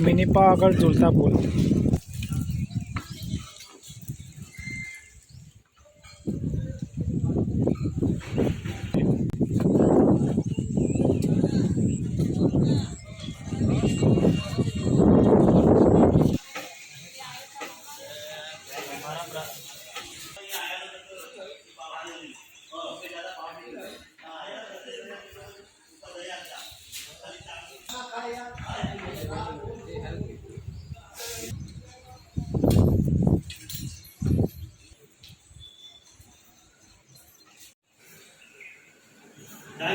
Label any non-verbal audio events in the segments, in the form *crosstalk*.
Mini Pavagadh ઝૂલતા પુલ Đang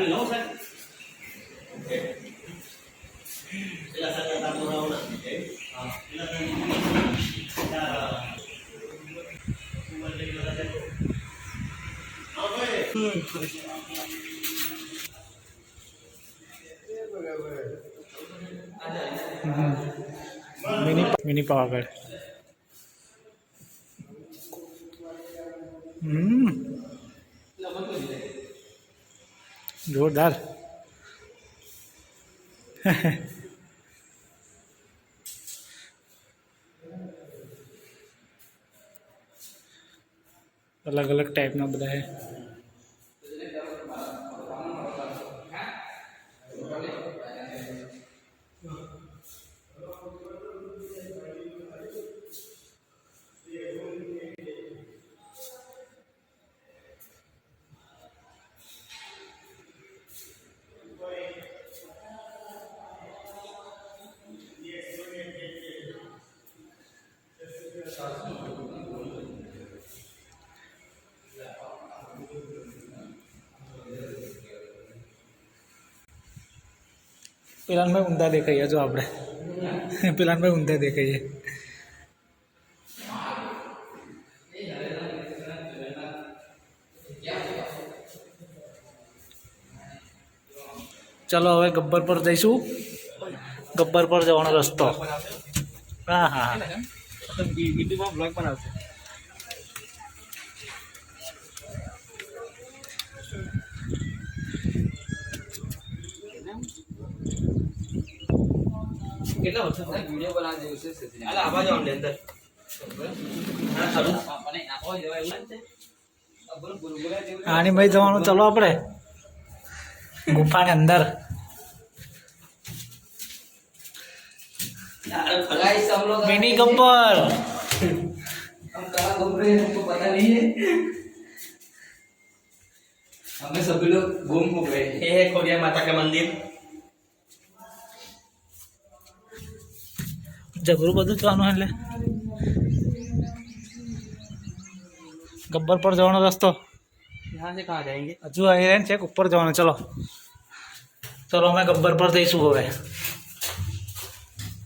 nấu sao? Okay. Sila sa kanta mo raw na. Okay? Ah, sila sa kanta Bumalik na natin. Okay. Okay. Mini Pavagadh હમ જોરદાર અલગ અલગ ટાઈપના બધા છે પેલા ભાઈ ઊંધા દેખાઈએ, જો આપણે. પેલા ભાઈ ઊંધા દેખાઈએ. ચલો, હવે ગબ્બર પર જઈશું. ગબ્બર પર જવાનો રસ્તો. હા હા. યુટ્યુબમાં બ્લોગ બનાવશે. કેટલા વર્ષો થાય? વીડિયો બનાવવા જેવું છે? અલા આવા જાવ અંદર આની ભાઈ જવાનું ચલો આપણે. ગુફાની અંદર. गाइस हम लोग મિની ગબ્બર हम कहाँ घूम रहे हैं हमको पता नहीं है हमें सभी लोग गुम हो गए ये है खोडिया माता का मंदिर જબરું બધું જવાનું એટલે ગબ્બર પર જવાનો રસ્તો यहाँ से कहाँ जाएंगे હજુ અહીં છે ઉપર જવાનું ચલો ચલો અમે ગબ્બર પર જઈશું હવે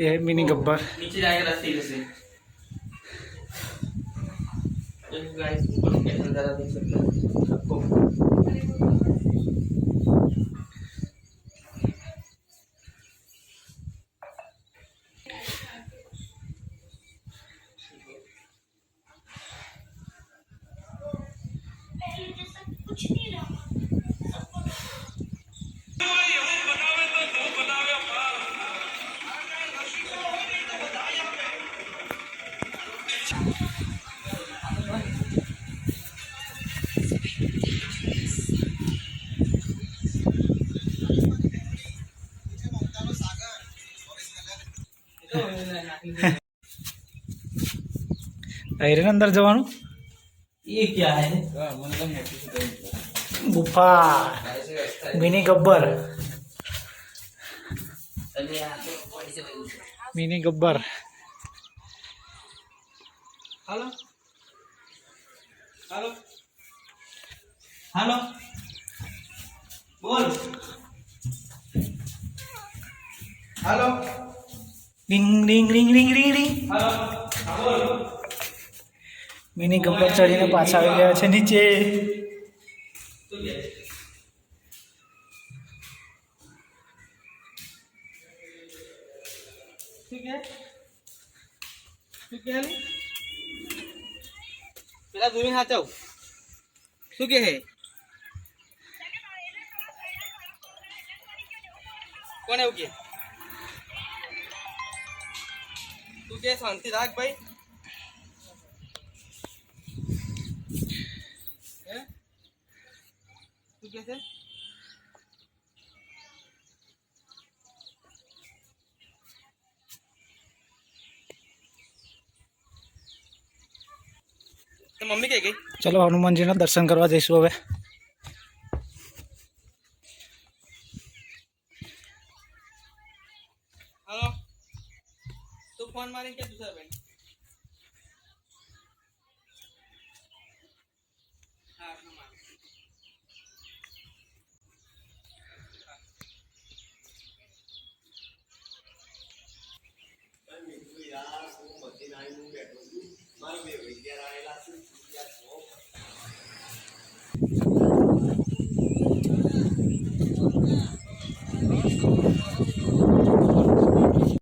ये है मिनी गब्बर। नीचे जाएगा तो रस्सी से। गाइस ऊपर कैसा देख सकते हैं। आपको *laughs* ડાયરેક્ટ અંદર જવાનું? એ ક્યાં હે? ગુફા. Mini Gabbar. Mini Gabbar. Hello? Hello? Hello? બોલ. Hello? Ring ring ring ring ring ring હા મિની ગબ્બર ચડીને પાછા આવી ગયા છે નીચે? પેલા દૂરી સાચવ શું કહે કોને એવું કે? તું કે શાંતિ રાખ ભાઈ હે શું કે છે તો મમ્મી કઈ ગઈ ચલો હનુમાનજીના દર્શન કરવા જઈશું હવે તું ફોન મારીને કે તું બેન હા હા માર.